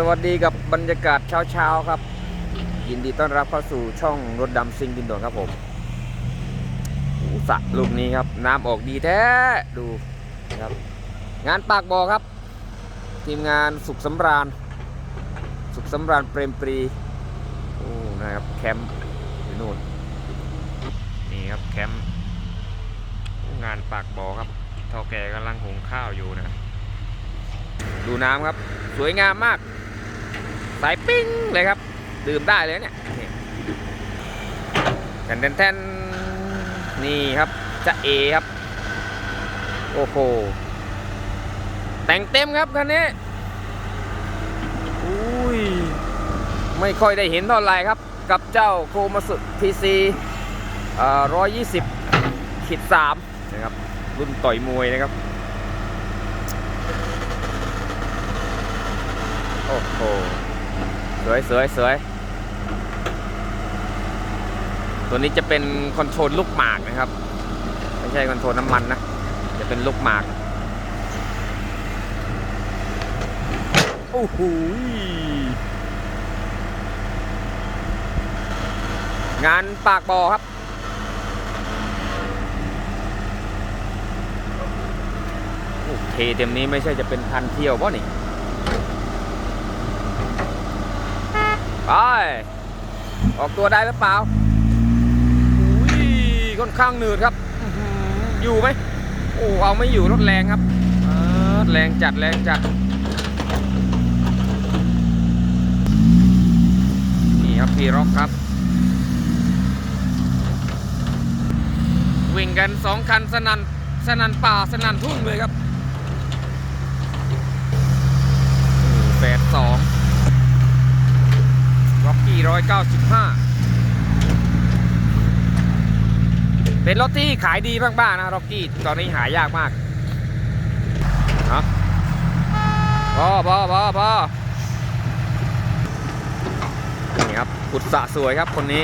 สวัสดีกับบรรยากาศเช้าๆครับ ยินดีต้อนรับเข้าสู่ช่องรถดำซิงดินด่วนครับผมสระลูกนี้ครับ น้ำออกดีแท้ดูนะครับ งานปากบ่อครับ ทีมงานสุขสำราญ สุขสำราญเปรมปรีโอ้นะครับแคมป์อยู่นู่นนี่ครับแคมป์งานปากบ่อครับเท่าแก่กำลังหุงข้าวอยู่นะ ดูน้ำครับ สวยงามมาก สายปิ้งเลยครับ ดื่มได้เลยเนี่ยแทนแทนแทนนี่ครับจะเอครับ โอ้โห แต่งเต็มครับคันนี้อุ้ยไม่ค่อยได้เห็นเท่าไหร่ครับ กับเจ้าโคมาสุพีซีร้อยยี่สิบขีดสามนะครับ รุ่นต่อยมวยนะครับ โอ้โห สวยสวยสวยตัวนี้จะเป็นคอนโทรลลูกหมากนะครับ ไม่ใช่คอนโทรลน้ำมันนะ จะเป็นลูกหมาก โอ้โหงานปากบ่อครับ โอเคเต็มนี้ไม่ใช่จะเป็นพันเที่ยวป่ะนี่ ไป ออกตัวได้หรือเปล่าอุ้ยค่อนข้างหนืดครับอื้อหืออยู่ไหมโอ้เอาไม่อยู่รถแรงครับอ่าแรงจัดแรงจัดนี่ครับพีร็อกครับ วิ่งกันสองคันสนันสนันป่าสนันทุ่งเลยครับแปดสอง ร็อกกี้ร้อยเก้าสิบห้าเป็นรถที่ขายดีมากๆนะร็อกกี้ตอนนี้หายากมากฮะพอพอพอพอนี่ครับขุดสะสวยครับคนนี้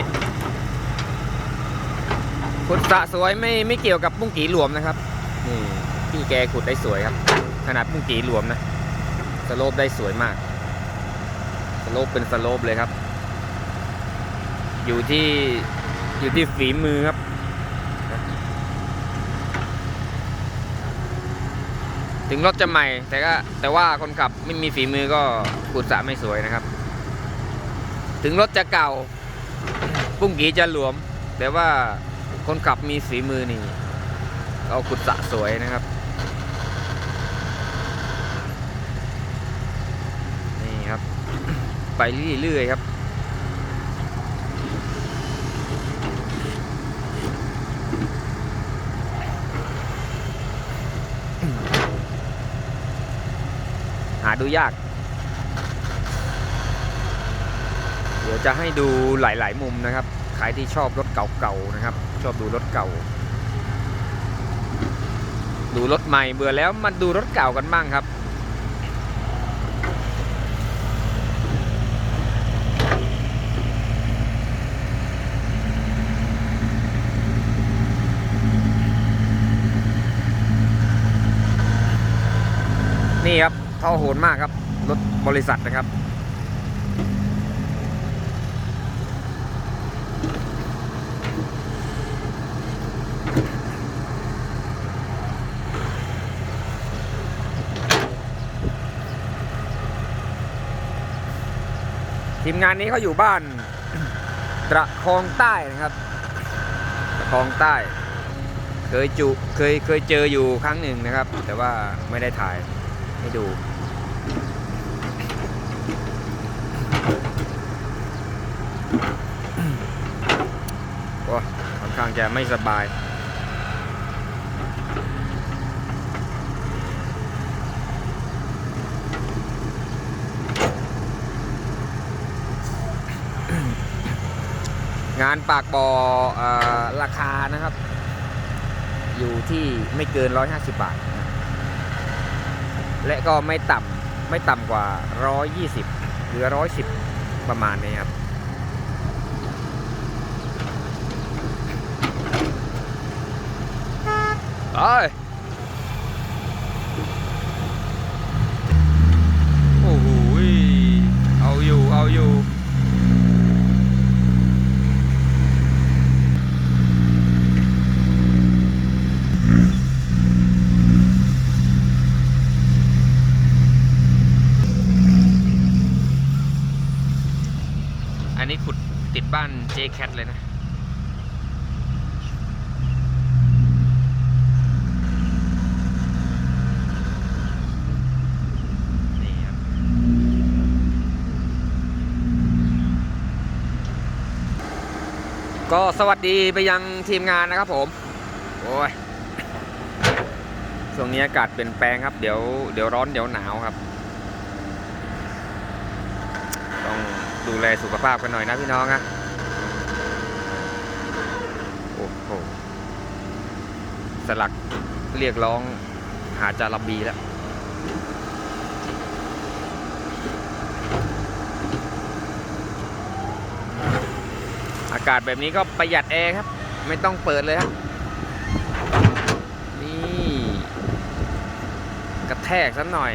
ขุดสะสวยไม่ไม่เกี่ยวกับปุ้งกีหลวมนะครับนี่พี่แกขุดได้สวยครับ ขนาดปุ้งกีหลวมนะสโลปได้สวยมากสโลปเป็นสโลปเลยครับ อยู่ที่อยู่ที่ฝีมือครับ ถึงรถจะใหม่ แต่ก็แต่ว่าคนขับไม่มีฝีมือก็ขุดสระไม่สวยนะครับ ถึงรถจะเก่า ปุ้งกีจะหลวม แต่ว่าคนขับมีฝีมือนี่เอาขุดสระสวยนะครับนี่ครับ ไปเรื่อยๆครับ ดูยาก เดี๋ยวจะให้ดูหลาย ๆ มุมนะครับ ใครที่ชอบรถเก่าๆนะครับ ชอบดูรถเก่า ดูรถใหม่เบื่อแล้วมาดูรถเก่ากันบ้างครับนี่ครับ เท่าโหดมากครับ รถบริษัทนะครับ ทีมงานนี้เขาอยู่บ้านตระคองใต้นะครับตระคองใต้ เคยจุเคยเคยเจออยู่ครั้งหนึ่งนะครับ แต่ว่าไม่ได้ถ่ายให้ดู ค่อนข้างจะไม่สบาย งานปากบอ่อราคานะครับ อยู่ที่ไม่เกิน 150 บาท และก็ไม่ต่ำไม่ต่ำกว่า 120 หรือ 110 ประมาณนี้ครับ ไปโอ้โห อันนี้ขุดติดบ้านเจแคทเลยนะ นี่ครับ ก็สวัสดีไปยังทีมงานนะครับผมโอ้ยช่วงนี้อากาศเปลี่ยนแปลงครับเดี๋ยวเดี๋ยวร้อนเดี๋ยวหนาวครับ ต้องดูแลสุขภาพกันหน่อยนะพี่น้องนะโอ้โหสลักเรียกร้องหาจาระบีแล้วากาศแบบนี้ก็ประหยัดแอร์ครับ ไม่ต้องเปิดเลยครับ นี่ กระแทกสักหน่อย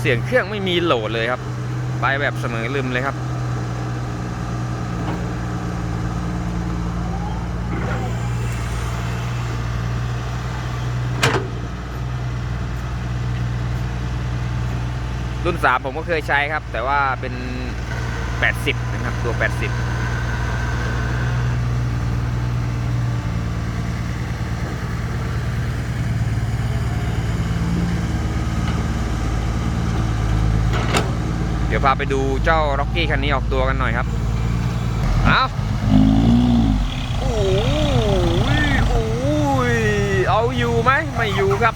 เสียงเครื่องไม่มีโหลดเลยครับ ไปแบบเสมอลืมเลยครับ 3 ผมก็เคยใช้ครับ แต่ว่าเป็น 80 นะครับ ตัว 80เดี๋ยวพาไปดูเจ้าร็อกกี้คันนี้ออกตัวกันหน่อยครับ เอาโอ้ยโอ้ยเอาอยู่ไหม ไม่อยู่ครับ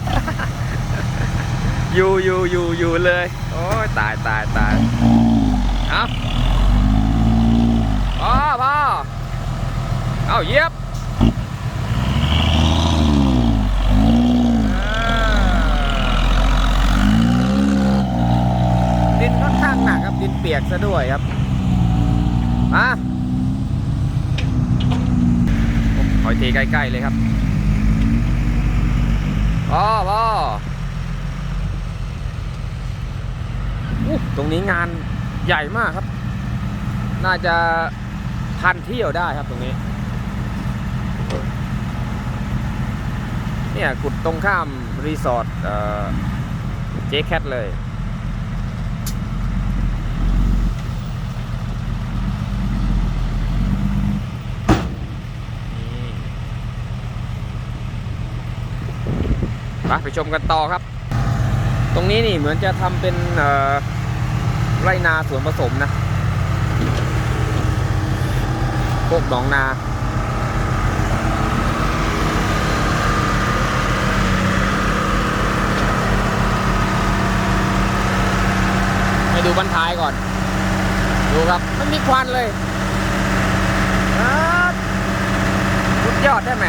อยู่อยู่อยู่อยู่เลย โอ้ยตายตายตายเอาพ่อพ่อเอาเยียบดินค่อนข้างหนักครับดินเปียกซะด้วยครับมาขอยทีใกล้ ๆ เลยครับพ่อพ่อ อู้ ตรงนี้งานใหญ่มากครับ น่าจะพันเที่ยวได้ครับตรงนี้ เนี่ยขุดตรงข้ามรีสอร์ทเจ๊แคทเลยไปไปชมกันต่อครับ ตรงนี้นี่เหมือนจะทำเป็นเอ่อ ไรนาสวนผสมนะพวกหนองนาไปดูบันท้ายก่อน ดูครับไม่มีควันเลยครับสุดยอดได้ไหม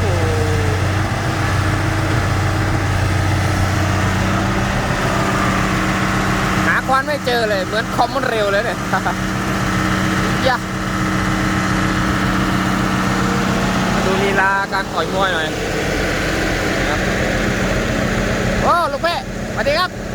โอ้โห หา ควานไม่เจอเลย เหมือนคอมมันเร็วเลยเนี่ยยะมาดูลีลาการต่อยมวยหน่อยโอ้ลูกเป้สวัสดีครับ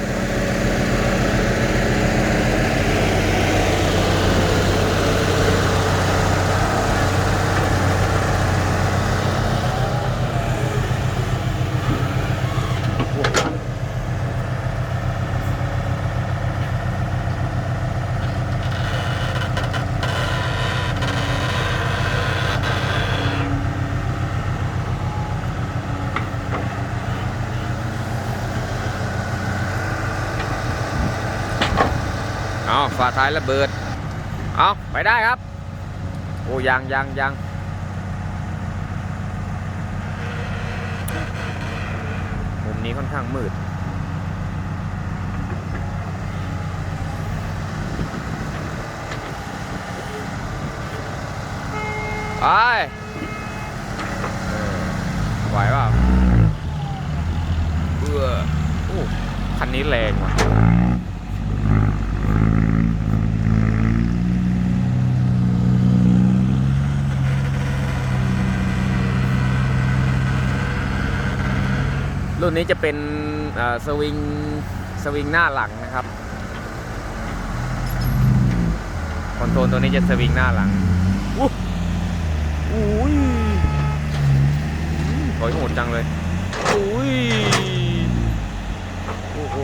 ฝาท้ายระเบิด เอาไปได้ครับ โอ้ยังยังยังมุมนี้ค่อนข้างมืดไปไหวเปล่าเบื่อโอ้คันนี้แรงว่ะ รุ่นนี้จะเป็นสวิงสวิงหน้าหลังนะครับคอนโทรลตัวนี้จะสวิงหน้าหลังอู้อุ้ยถอยโหดจังเลยอุ้ยโอ้โห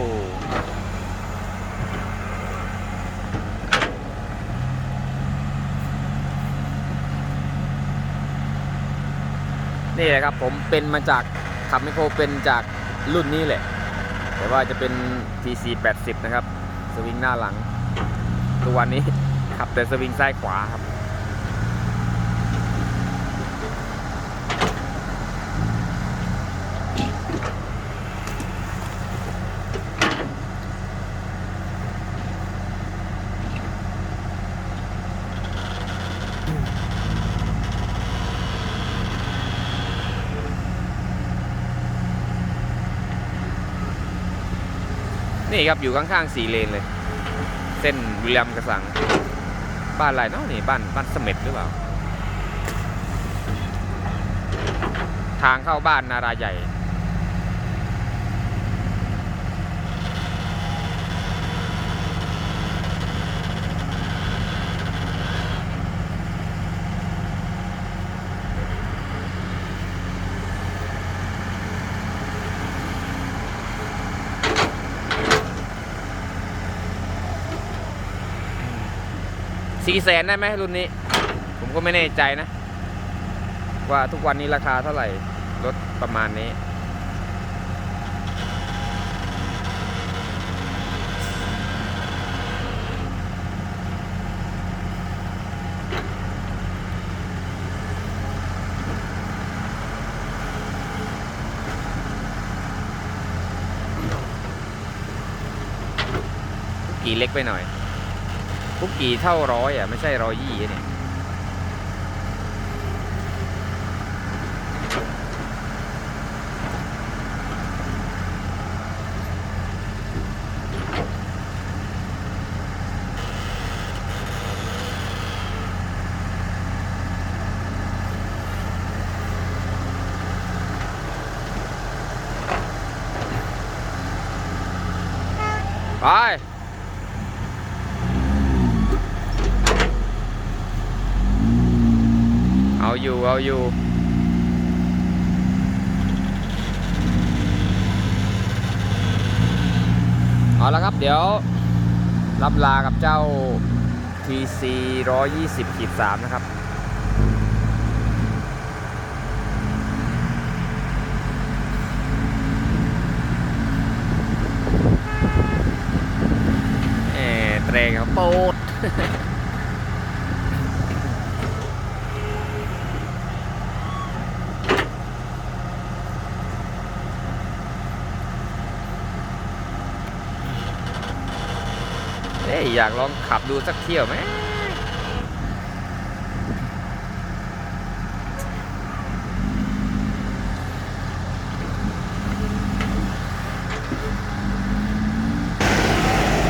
นี่แหละครับผมเป็นมาจาก ขับไมโครเป็นจากรุ่นนี้แหละ แต่ว่าจะเป็น TC 80 นะครับ สวิงหน้าหลังตัวนนี้ขับแต่สวิงซ้ายขวาครับ นี่ครับอยู่ข้างๆสี่เลนเลย เส้นวิลเลียมกระสัง บ้านอะไรเนาะนี่บ้านบ้านเสม็ดหรือเปล่า ทางเข้าบ้านนาราใหญ่ สี่แสนได้ไหมรุ่นนี้ ผมก็ไม่แน่ใจนะ ว่าทุกวันนี้ราคาเท่าไหร่ รถประมาณนี้ กี่เล็กไปหน่อย คุกกี้เท่าร้อยอะ ไม่ใช่ร้อยยี่เนี่ยไป อยู่ เอาอยู่ เอาละครับ เดี๋ยวรับลากับเจ้า TC 120-3 นะครับ แหมเตรงครับโปด เอ้ยอยากลองขับดูสักเที่ยวไหม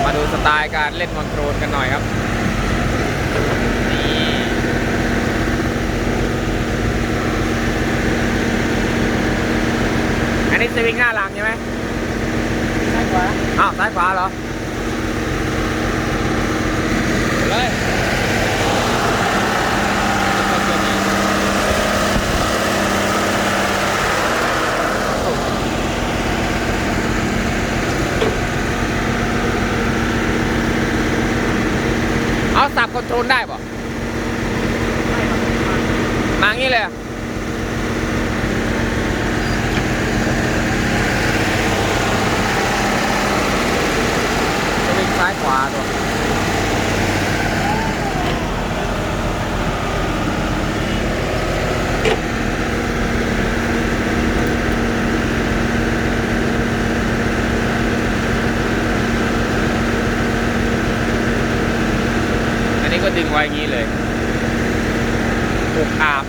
มาดูสไตล์การเล่นคอนโทรลกันหน่อยครับนี่อันนี้สวิงหน้าหลังใช่ไหมซ้ายขวาอ้าวซ้ายขวาเหรอ เลยเอาสับคอนโทรลได้ป่ะมางี้เลยอะสวิงซ้ายขวาตัวอันนี้ก็ดึ งไว้อย่างนี้เลยผูกอาบ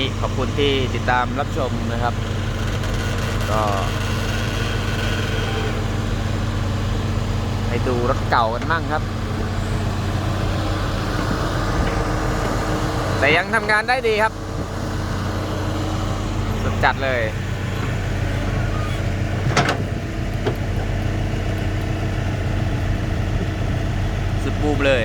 นี้ขอบคุณที่ติดตามรับชมนะครับ ก็ไปดูรถเก่ากันมั่งครับ แต่ยังทำงานได้ดีครับ สุดจัดเลยสุดบูมเลย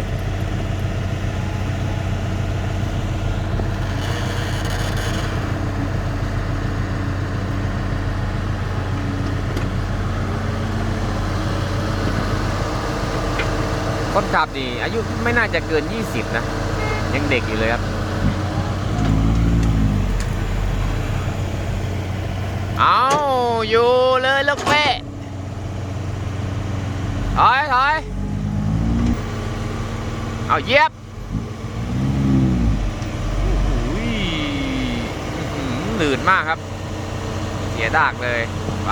คนขับนี่อายุไม่น่าจะเกิน 20 นะ ยังเด็กอยู่เลยครับ เอาอยู่เลยลูกเป้ถอยถอยเอาเยียบโอ้โหอื้อหือหนืดมากครับ เสียดากเลย ไป